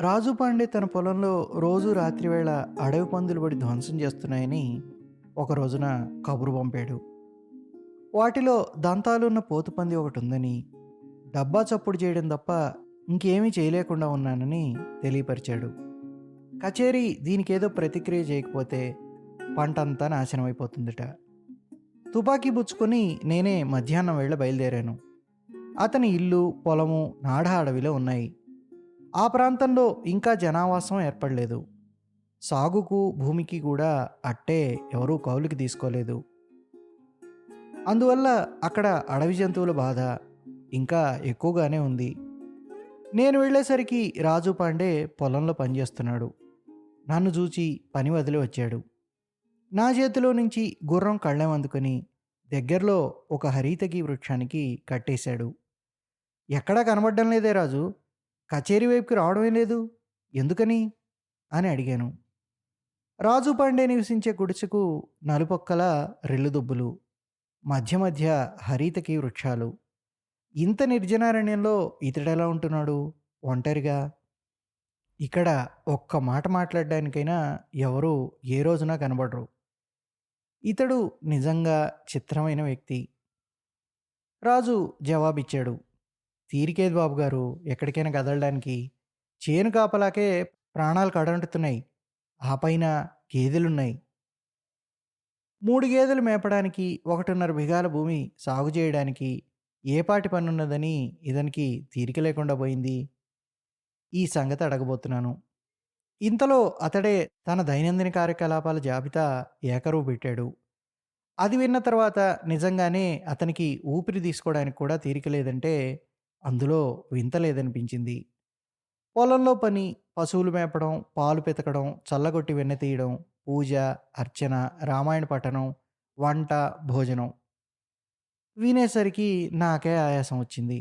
రాజు పాండే తన పొలంలో రోజు రాత్రివేళ అడవి పందులు పడి ధ్వంసం చేస్తున్నాయని ఒక రోజున కబురు పంపాడు. వాటిలో దంతాలున్న పోతుపంది ఒకటి ఉందని డబ్బా చప్పుడు చేయడం తప్ప ఇంకేమీ చేయలేకుండా ఉన్నానని తెలియపరిచాడు. కచేరీ దీనికేదో ప్రతిక్రియ చేయకపోతే పంటంతా అంతా అయిపోతుందట తుపాకీ పుచ్చుకొని నేనే మధ్యాహ్నం వేళ బయలుదేరాను. అతని ఇల్లు పొలము నాడ అడవిలో ఉన్నాయి. ఆ ప్రాంతంలో ఇంకా జనావాసం ఏర్పడలేదు. సాగుకు భూమికి కూడా అట్టే ఎవరూ కౌలుకి తీసుకోలేదు. అందువల్ల అక్కడ అడవి జంతువుల బాధ ఇంకా ఎక్కువగానే ఉంది. నేను వెళ్ళేసరికి రాజు పాండే పొలంలో పనిచేస్తున్నాడు. నన్ను చూచి పని వదిలి వచ్చాడు. నా చేతిలో నుంచి గుర్రం కళ్ళెం అందుకొని దగ్గరలో ఒక హరితకి వృక్షానికి కట్టేశాడు. ఎక్కడా కనబడడం లేదే రాజు. కచేరీ వైపుకి రావడమే లేదు. ఎందుకని? అని అడిగాను. రాజు పాండే నివసించే గుడిసెకు నలుపొక్కల రెల్లుదుబ్బులు మధ్య మధ్య హరితకి వృక్షాలు. ఇంత నిర్జనారణ్యంలో ఇతడెలా ఉంటున్నాడు? ఒంటరిగా? ఇక్కడ ఒక్క మాట మాట్లాడడానికైనా ఎవరు ఏ రోజున కనబడరు. ఇతడు నిజంగా చిత్రమైన వ్యక్తి. రాజు జవాబిచ్చాడు. తీరికేది బాబు గారు? ఎక్కడికైనా కదలడానికి. చేను కాపలాకే ప్రాణాలు కడంటుతున్నాయి ఆ పైన గేదెలున్నాయి. మూడు గేదెలు మేపడానికి ఒకటిన్నర బిగాల భూమి సాగు చేయడానికి ఏపాటి పనున్నదని ఇతనికి తీరిక లేకుండా పోయింది. ఈ సంగతి అడగబోతున్నాను. ఇంతలో అతడే తన దైనందిన కార్యకలాపాల జాబితా ఏకరువు పెట్టాడు. అది విన్న తర్వాత నిజంగానే అతనికి ఊపిరి తీసుకోవడానికి కూడా తీరిక లేదంటే అందులో వింత లేదనిపించింది. పొలంలో పని పశువులు మేపడం పాలు పెతకడం చల్లగొట్టి వెన్న తీయడం పూజ అర్చన రామాయణ పఠనం వంట భోజనం వినేసరికి నాకే ఆయాసం వచ్చింది.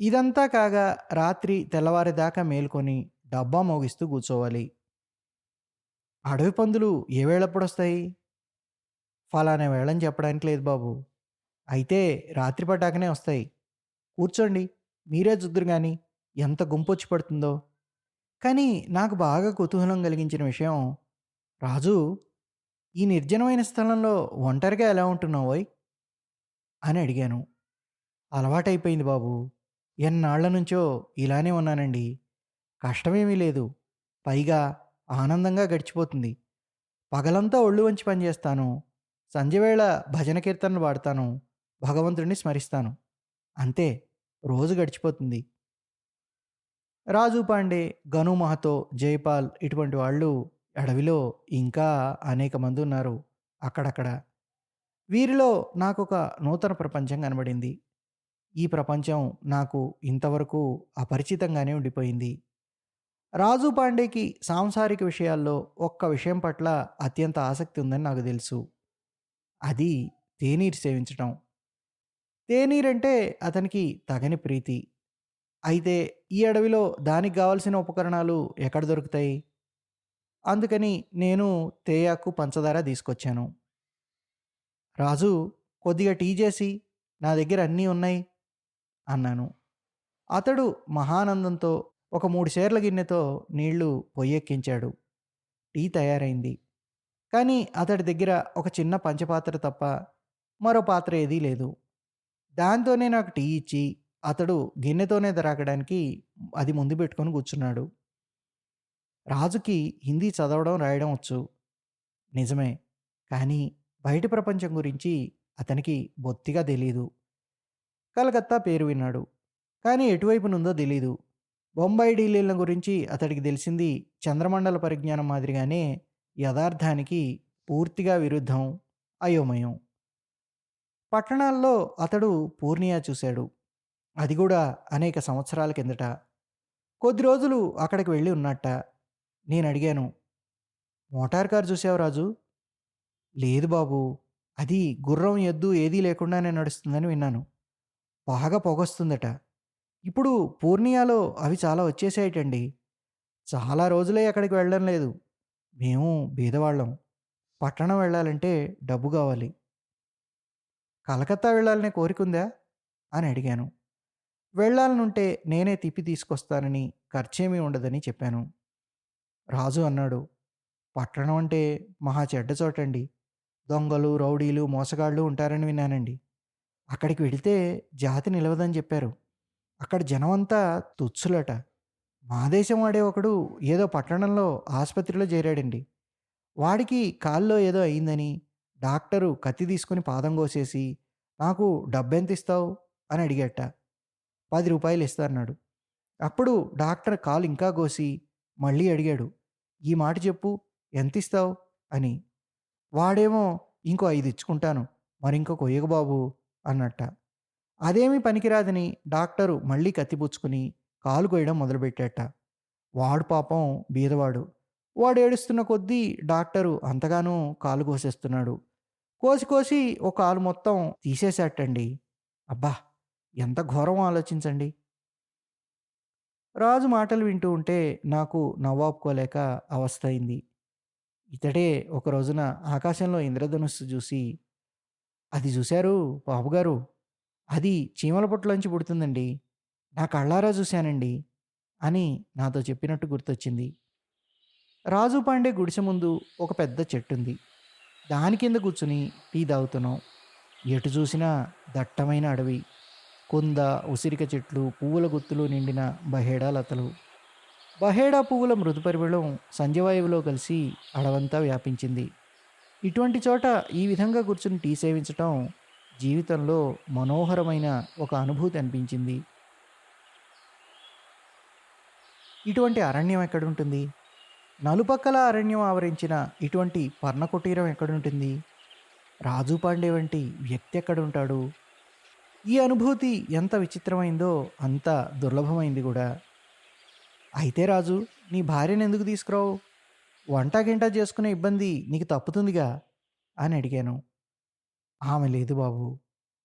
ఇదంతా కాగా రాత్రి తెల్లవారేదాకా మేల్కొని డబ్బా మోగిస్తూ కూర్చోవాలి. అడవి పందులు ఏ వేళప్పుడొస్తాయి? ఫలానా వేళని చెప్పడానికి లేదు బాబు. అయితే రాత్రి పడ్డాకనే వస్తాయి. కూర్చోండి. మీరే చూద్దరు కానీ ఎంత గుంపొచ్చి పడుతుందో. కానీ నాకు బాగా కుతూహలం కలిగించిన విషయం రాజు ఈ నిర్జనమైన స్థలంలో ఒంటరిగా ఎలా ఉంటున్నావోయ్ అని అడిగాను. అలవాటైపోయింది బాబు. ఎన్నాళ్ళ నుంచో ఇలానే ఉన్నానండి. కష్టమేమీ లేదు. పైగా ఆనందంగా గడిచిపోతుంది. పగలంతా ఒళ్ళు వంచి పనిచేస్తాను. సంజయవేళ భజన కీర్తనలు పాడతాను. భగవంతుడిని స్మరిస్తాను. అంతే. రోజు గడిచిపోతుంది. రాజు పాండే గను మహతో జైపాల్ ఇటువంటి వాళ్ళు అడవిలో ఇంకా అనేక మంది ఉన్నారు అక్కడక్కడ. వీరిలో నాకు ఒక నూతన ప్రపంచం కనబడింది. ఈ ప్రపంచం నాకు ఇంతవరకు అపరిచితంగానే ఉండిపోయింది. రాజు పాండేకి సాంసారిక విషయాల్లో ఒక్క విషయం పట్ల అత్యంత ఆసక్తి ఉందని నాకు తెలుసు. అది తేనీరు సేవించటం. తేనీరంటే అతనికి తగని ప్రీతి. అయితే ఈ అడవిలో దానికి కావలసిన ఉపకరణాలు ఎక్కడ దొరుకుతాయి? అందుకని నేను తేయాకు పంచదార తీసుకొచ్చాను. రాజు కొద్దిగా టీ చేసి నా దగ్గర అన్నీ ఉన్నాయి అన్నాను. అతడు మహానందంతో ఒక మూడు సేర్ల గిన్నెతో నీళ్ళు పొయ్యెక్కించాడు. టీ తయారైంది. కానీ అతడి దగ్గర ఒక చిన్న పంచపాత్ర తప్ప మరో పాత్ర ఏదీ లేదు. దాంతోనే నాకు టీ ఇచ్చి అతడు గిన్నెతోనే దరాకడానికి అది ముందు పెట్టుకొని కూర్చున్నాడు. రాజుకి హిందీ చదవడం రాయడం వచ్చు. నిజమే. కానీ బయట ప్రపంచం గురించి అతనికి బొత్తిగా తెలీదు. కలకత్తా పేరు విన్నాడు. కానీ ఎటువైపు నుందో తెలీదు. బొంబాయి ఢిల్లీల గురించి అతడికి తెలిసింది చంద్రమండల పరిజ్ఞానం మాదిరిగానే యథార్థానికి పూర్తిగా విరుద్ధం అయోమయం. పట్టణాల్లో అతడు పూర్ణియా చూశాడు. అది కూడా అనేక సంవత్సరాల కిందట. కొద్ది రోజులు అక్కడికి వెళ్ళి ఉన్నట్ట. నేను అడిగాను మోటార్ కార్ చూసావు రాజు? లేదు బాబు. అది గుర్రం ఎద్దు ఏదీ లేకుండానే నడుస్తుందని విన్నాను. బాగా పొగొస్తుందట. ఇప్పుడు పూర్ణియాలో అవి చాలా వచ్చేసాయటండి చాలా రోజులే అక్కడికి వెళ్ళడం లేదు. మేము బీదవాళ్ళం. పట్టణం వెళ్ళాలంటే డబ్బు కావాలి. కలకత్తా వెళ్ళాలనే కోరిక ఉందా? అని అడిగాను. వెళ్ళాలనుంటే నేనే తిప్పి తీసుకొస్తానని ఖర్చేమీ ఉండదని చెప్పాను. రాజు అన్నాడు పట్టణం అంటే మహా చెడ్డ చోటండి. దొంగలు రౌడీలు మోసగాళ్ళు ఉంటారని విన్నానండి. అక్కడికి వెళితే జాతి నిలవదని చెప్పారు. అక్కడ జనమంతా తుచ్చులట. మా దేశం వాడే ఒకడు ఏదో పట్టణంలో ఆసుపత్రిలో చేరాడండి. వాడికి కాల్లో ఏదో అయిందని డాక్టరు కత్తి తీసుకుని పాదం కోసేసి నాకు డబ్బెంత ఇస్తావు అని అడిగట. పది రూపాయలు ఇస్తారన్నాడు అప్పుడు డాక్టర్ కాలు ఇంకా కోసి మళ్ళీ అడిగాడు ఈ మాట చెప్పు ఎంత ఇస్తావు అని. వాడేమో ఇంకో ఐదు ఇచ్చుకుంటాను మరింకో కొయ్యకు బాబు అన్నట్ట. అదేమీ పనికిరాదని డాక్టరు మళ్ళీ కత్తిపుచ్చుకుని కాలు కొయ్యడం మొదలుపెట్టాట. వాడు పాపం బీదవాడు. వాడు ఏడుస్తున్న కొద్దీ డాక్టరు అంతగానూ కాలు కోసేస్తున్నాడు. కోసి కోసి ఒక కాలు మొత్తం తీసేసేటండి. అబ్బా! ఎంత ఘోరం ఆలోచించండి. రాజు మాటలు వింటూ ఉంటే నాకు నవ్వాపుకోలేక అవస్థ అయింది ఇతడే ఒక రోజున ఆకాశంలో ఇంద్రధనుస్సు చూసి అది చూశారు బాబుగారు? అది చీమల పొట్టులోంచి పుడుతుందండి. నా కళ్ళారా చూశానండి అని నాతో చెప్పినట్టు గుర్తొచ్చింది. రాజు పాండే గుడిసె ముందు ఒక పెద్ద చెట్టుంది. దాని కింద కూర్చుని టీ తాగుతున్నాం. ఎటు చూసినా దట్టమైన అడవి కుంద ఉసిరిక చెట్లు పువ్వుల గుత్తులు నిండిన బహేడా లతలు. బహేడా పువ్వుల మృదుపరిమళం సంజవాయువులో కలిసి అడవంతా వ్యాపించింది. ఇటువంటి చోట ఈ విధంగా కూర్చుని టీ సేవించటం జీవితంలో మనోహరమైన ఒక అనుభూతి అనిపించింది. ఇటువంటి అరణ్యం ఎక్కడుంటుంది నలుపక్కల అరణ్యం ఆవరించిన ఇటువంటి పర్ణకుటీరం ఎక్కడుంటుంది? రాజు పాండే వంటి వ్యక్తి ఎక్కడుంటాడు? ఈ అనుభూతి ఎంత విచిత్రమైందో అంత దుర్లభమైంది కూడా. అయితే రాజు నీ భార్యను ఎందుకు తీసుకురావు? వంట గింట చేసుకునే ఇబ్బంది నీకు తప్పుతుందిగా? అని అడిగాను. ఆమె లేదు బాబు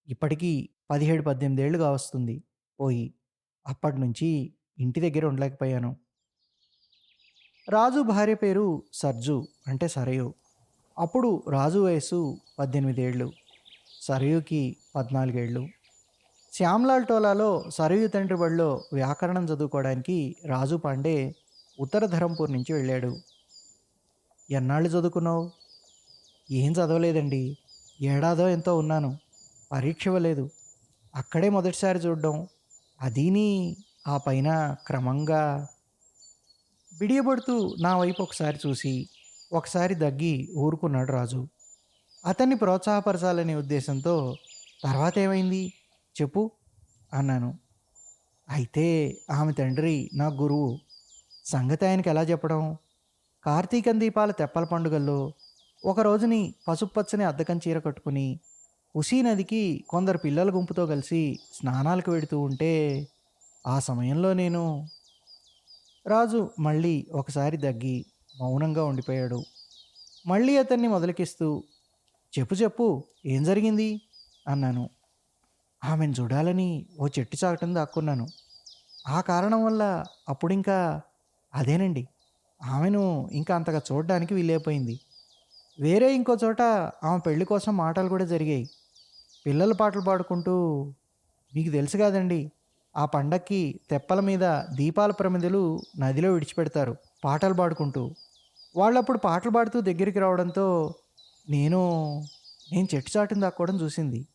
ఇప్పటికీ పదిహేడు పద్దెనిమిదేళ్ళుగా వస్తుంది పోయి అప్పటి నుంచి ఇంటి దగ్గర ఉండలేకపోయాను. రాజు భార్య పేరు సర్జు అంటే సరయు. అప్పుడు రాజు వయసు పద్దెనిమిదేళ్ళు సరయుకి పద్నాలుగేళ్ళు శ్యామ్లాల్ టోలాలో సరయు తండ్రి బడిలో వ్యాకరణం చదువుకోవడానికి రాజు పాండే ఉత్తర ధరంపూర్ నుంచి వెళ్ళాడు. ఎన్నాళ్ళు చదువుకున్నావు? ఏం చదవలేదండి. ఏడాదో ఎంతో ఉన్నాను. పరీక్ష ఇవ్వలేదు. అక్కడే మొదటిసారి చూడడం. అదీని ఆ పైన క్రమంగా బిడియబడుతూ నా వైపు ఒకసారి చూసి ఒకసారి దగ్గి ఊరుకున్నాడు రాజు. అతన్ని ప్రోత్సాహపరచాలనే ఉద్దేశంతో తర్వాత ఏమైంది? చెప్పు అన్నాను. అయితే ఆమె తండ్రి నా గురువు. సంగతి ఆయనకి ఎలా చెప్పడం? కార్తీకం దీపాల తెప్పల పండుగల్లో ఒక రోజుని పసుపచ్చని అద్దకం చీర కట్టుకుని ఉసీ నదికి కొందరు పిల్లల గుంపుతో కలిసి స్నానాలకు వెడుతూ ఉంటే ఆ సమయంలో నేను రాజు మళ్ళీ ఒకసారి దగ్గి మౌనంగా ఉండిపోయాడు. మళ్ళీ అతన్ని మొదలకిస్తూ చెప్పు చెప్పు ఏం జరిగింది? అన్నాను. ఆమెను చూడాలని ఓ చెట్టు చాకటం దాక్కున్నాను. ఆ కారణం వల్ల అప్పుడింకా అదేనండి. ఆమెను ఇంకా అంతగా చూడడానికి వీలైపోయింది వేరే ఇంకో చోట ఆమె పెళ్ళి కోసం మాటలు కూడా జరిగాయి. పిల్లల పాటలు పాడుకుంటూ మీకు తెలుసు కాదండి ఆ పండక్కి తెప్పల మీద దీపాల ప్రమిదలు నదిలో విడిచిపెడతారు పాటలు పాడుకుంటూ. వాళ్ళప్పుడు పాటలు పాడుతూ దగ్గరికి రావడంతో నేను నేను చెట్టు చాటుని దాక్కోవడం చూసింది.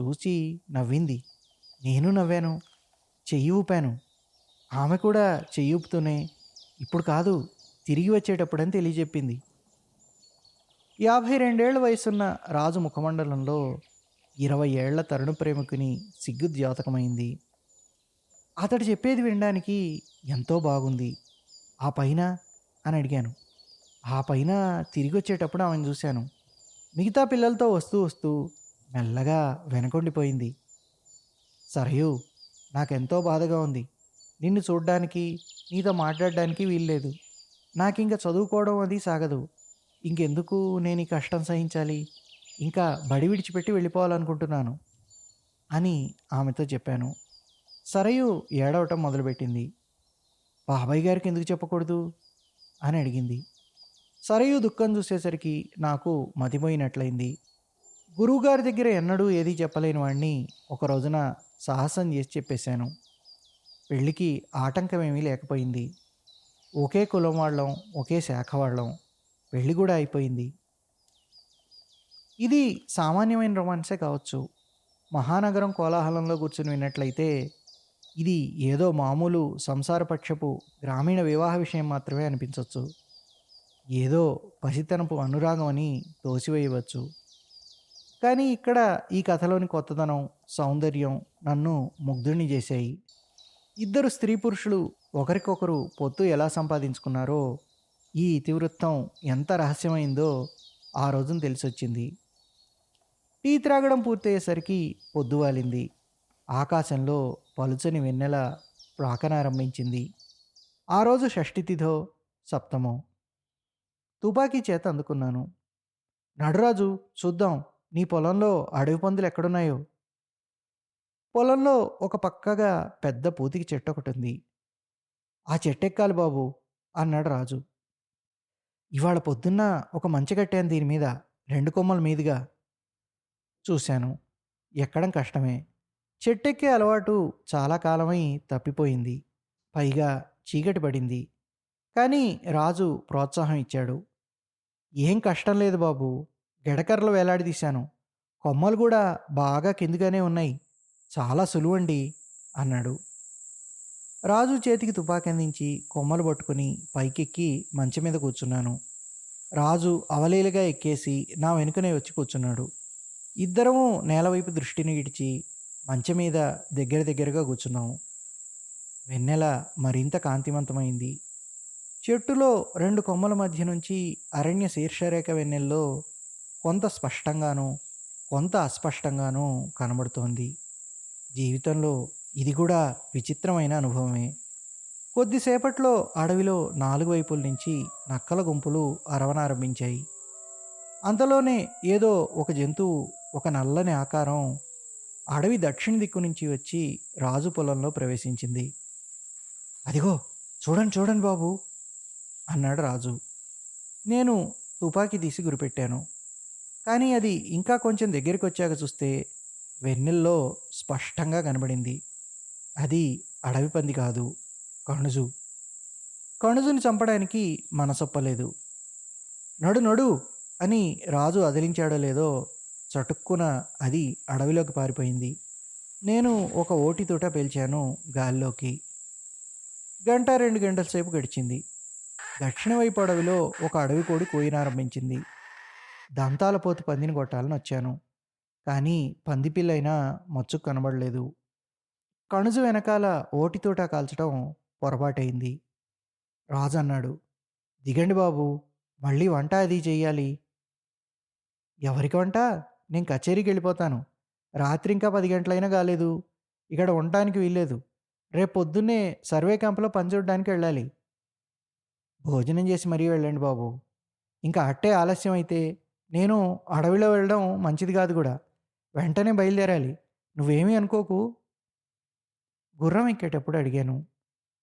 చూసి నవ్వింది. నేను నవ్వాను. చెయ్యి ఊపాను. ఆమె కూడా చెయ్యి ఊపుతూనే ఇప్పుడు కాదు తిరిగి వచ్చేటప్పుడని తెలియజెప్పింది. యాభై రెండేళ్ళ వయసున్న రాజు ముఖమండలంలో ఇరవై ఏళ్ళ తరుణ ప్రేమికుని సిగ్గు ద్యోతకమైంది అతడు చెప్పేది వినడానికి ఎంతో బాగుంది. ఆ పైన అని అడిగాను. ఆ పైన తిరిగి వచ్చేటప్పుడు ఆమెను చూశాను. మిగతా పిల్లలతో వస్తూ వస్తూ మెల్లగా వెనకొండిపోయింది. సరయు నాకెంతో బాధగా ఉంది. నిన్ను చూడడానికి నీతో మాట్లాడడానికి వీల్లేదు. నాకు ఇంకా చదువుకోవడం అది సాగదు. ఇంకెందుకు నేను ఈ కష్టం సహించాలి? ఇంకా బడి విడిచిపెట్టి వెళ్ళిపోవాలనుకుంటున్నాను అని ఆమెతో చెప్పాను. సరయు ఏడవటం మొదలుపెట్టింది. బాబాయ్ గారికి ఎందుకు చెప్పకూడదు? అని అడిగింది. సరయు దుఃఖం చూసేసరికి నాకు మతిపోయినట్లయింది గురువుగారి దగ్గర ఎన్నడూ ఏది చెప్పలేని వాడిని ఒక రోజున సాహసం చేసి చెప్పేశాను. పెళ్ళికి ఆటంకమేమీ లేకపోయింది. ఒకే కులం వాళ్ళం ఒకే శాఖ వాళ్ళం. పెళ్ళి కూడా అయిపోయింది. ఇది సామాన్యమైన రొమాన్సే కావచ్చు. మహానగరం కోలాహలంలో కూర్చుని విన్నట్లయితే ఇది ఏదో మామూలు సంసారపక్షపు గ్రామీణ వివాహ విషయం మాత్రమే అనిపించవచ్చు ఏదో పసితనపు అనురాగం అని తోసివేయవచ్చు. కానీ ఇక్కడ ఈ కథలోని కొత్తదనం సౌందర్యం నన్ను ముగ్ధుడిని చేశాయి. ఇద్దరు స్త్రీ పురుషులు ఒకరికొకరు పొత్తు ఎలా సంపాదించుకున్నారో ఈ ఇతివృత్తం ఎంత రహస్యమైందో ఆ రోజున తెలిసొచ్చింది. టీ త్రాగడం పూర్తయ్యేసరికి పొద్దువాలింది. ఆకాశంలో పలుచని వెన్నెల ప్రాకనారంభించింది ఆ రోజు షష్ఠితిథో సప్తమో. తుపాకీ చేత అందుకున్నాను. నడురాజు చూద్దాం నీ పొలంలో అడవి పందులు ఎక్కడున్నాయో? పొలంలో ఒక పక్కగా పెద్ద పూతికి చెట్టు ఒకటి ఉంది. ఆ చెట్టెక్కాలి బాబు అన్నాడు రాజు. ఇవాళ పొద్దున్న ఒక మంచి కట్టాను దీని మీద రెండు కొమ్మల మీదుగా. చూశాను. ఎక్కడం కష్టమే. చెట్టెక్కే అలవాటు చాలా కాలమై తప్పిపోయింది. పైగా చీకటి పడింది. కానీ రాజు ప్రోత్సాహం ఇచ్చాడు. ఏం కష్టం లేదు బాబు. గెడకర్రలు వేలాడదీశాను కొమ్మలు కూడా బాగా కిందుగానే ఉన్నాయి. చాలా సులువండి అన్నాడు. రాజు చేతికి తుపాకీ అందించి కొమ్మలు పట్టుకుని పైకెక్కి మంచం మీద కూర్చున్నాను. రాజు అవలీలగా ఎక్కేసి నా వెనుకనే వచ్చి కూర్చున్నాడు. ఇద్దరము నేలవైపు దృష్టిని గిడిచి మంచం మీద దగ్గర దగ్గరగా కూర్చున్నాము. వెన్నెల మరింత కాంతివంతమైంది. చెట్టులో రెండు కొమ్మల మధ్య నుంచి అరణ్య శీర్షరేఖ వెన్నెల్లో కొంత స్పష్టంగానూ కొంత అస్పష్టంగానూ కనబడుతోంది. జీవితంలో ఇది కూడా విచిత్రమైన అనుభవమే. కొద్దిసేపట్లో అడవిలో నాలుగు వైపుల నుంచి నక్కల గుంపులు అరవనారంభించాయి. అంతలోనే ఏదో ఒక జంతువు ఒక నల్లని ఆకారం అడవి దక్షిణ దిక్కు నుంచి వచ్చి రాజు పొలంలో ప్రవేశించింది. అదిగో చూడండి చూడండి బాబు అన్నాడు రాజు. నేను తుపాకీ తీసి గురిపెట్టాను. కానీ అది ఇంకా కొంచెం దగ్గరికి వచ్చాక చూస్తే వెన్నెల్లో స్పష్టంగా కనబడింది. అది అడవి పంది కాదు కణుజు. కణుజుని చంపడానికి మనసొప్పలేదు. నడు నడు అని రాజు అదిలించాడో లేదో చటుక్కున అది అడవిలోకి పారిపోయింది. నేను ఒక ఓటితోట పేల్చాను గాల్లోకి. గంట రెండు గంటల సేపు గడిచింది. దక్షిణ వైపు అడవిలో ఒక అడవి కోడి కోయినారంభించింది. దంతాల పోతు పందిని కొట్టాలని వచ్చాను. కానీ పందిపిల్లైనా మచ్చుకు కనబడలేదు. కణుజు వెనకాల ఓటితోట కాల్చడం పొరపాటైంది రాజు అన్నాడు దిగండి బాబు మళ్ళీ వంట అది చెయ్యాలి. ఎవరికి వంట? నేను కచేరీకి వెళ్ళిపోతాను. రాత్రి ఇంకా పది గంటలైనా కాలేదు. ఇక్కడ ఉండటానికి వీల్లేదు. రేపు పొద్దున్నే సర్వే క్యాంప్లో పనిచూడడానికి వెళ్ళాలి. భోజనం చేసి మరీ వెళ్ళండి బాబు. ఇంకా అట్టే ఆలస్యం అయితే నేను అడవిలో వెళ్ళడం మంచిది కాదు కూడా. వెంటనే బయలుదేరాలి. నువ్వేమీ అనుకోకు. గుర్రం ఎక్కేటప్పుడు అడిగాను.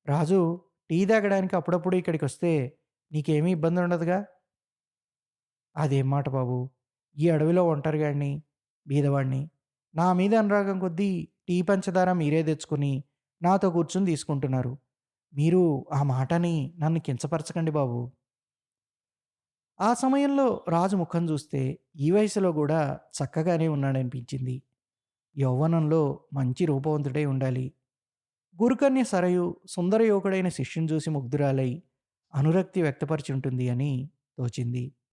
రాజు టీ తాగడానికి అప్పుడప్పుడు ఇక్కడికి వస్తే నీకేమీ ఇబ్బంది ఉండదుగా అదేం మాట బాబు? ఈ అడవిలో ఒంటరిగాడిని బీదవాడిని నా మీద అనురాగం కొద్దీ టీ పంచదార మీరే తెచ్చుకుని నాతో కూర్చుని తీసుకుంటున్నారు. మీరు ఆ మాటని నన్ను కించపరచకండి బాబు. ఆ సమయంలో రాజు ముఖం చూస్తే ఈ వయసులో కూడా చక్కగానే ఉన్నాడనిపించింది. యౌవనంలో మంచి రూపవంతుడై ఉండాలి. గురుకన్య సరయు సుందర యువకుడైన శిష్యుని చూసి ముగ్ధురాలై అనురక్తి వ్యక్తపరిచి ఉంటుంది అని తోచింది.